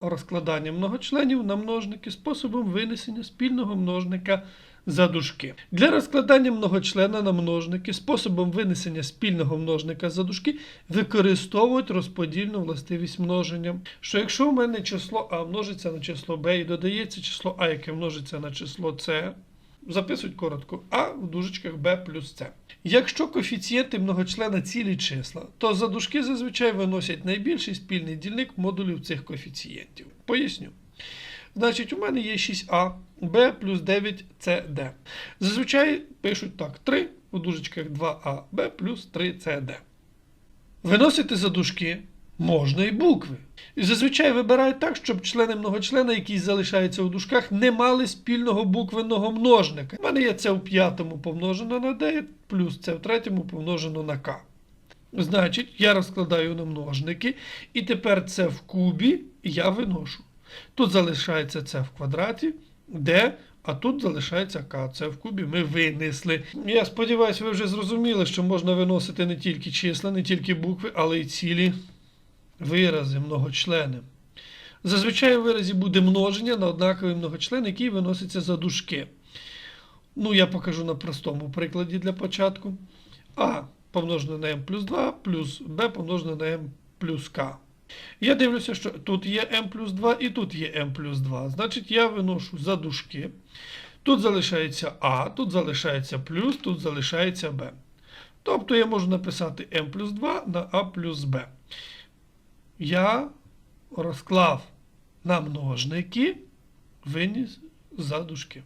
розкладання многочленів на множники способом винесення спільного множника за дужки. Для розкладання многочлена на множники способом винесення спільного множника за дужки використовують розподільну властивість множення. Що якщо в мене число А множиться на число Б і додається число А, яке множиться на число С, записують коротко А в дужечках Б плюс С. Якщо коефіцієнти многочлена цілі числа, то за дужки зазвичай виносять найбільший спільний дільник модулів цих коефіцієнтів. Поясню. Значить, у мене є 6а, b плюс 9 cd. Зазвичай пишуть так: 3 у дужечках 2а, b плюс 3 cd. Виносити за дужки можна і букви. І зазвичай вибирають так, щоб члени многочлена, які залишаються у дужках, не мали спільного буквенного множника. У мене є це в п'ятому помножено на 9, плюс це в третьому помножено на k. Значить, я розкладаю на множники, і тепер це в кубі я виношу. Тут залишається це в квадраті, d, а тут залишається k. Це в кубі ми винесли. Я сподіваюся, ви вже зрозуміли, що можна виносити не тільки числа, не тільки букви, але й цілі вирази, многочлени. Зазвичай у виразі буде множення на однаковий многочлен, який виноситься за дужки. Ну, я покажу на простому прикладі для початку. А помножене на m плюс 2 плюс b помножене на m плюс k. Я дивлюся, що тут є m плюс 2 і тут є m плюс 2. Значить, я виношу за дужки. Тут залишається А, тут залишається плюс, тут залишається b. Тобто я можу написати m плюс 2 на a плюс b. Я розклав на множники, виніс за дужки.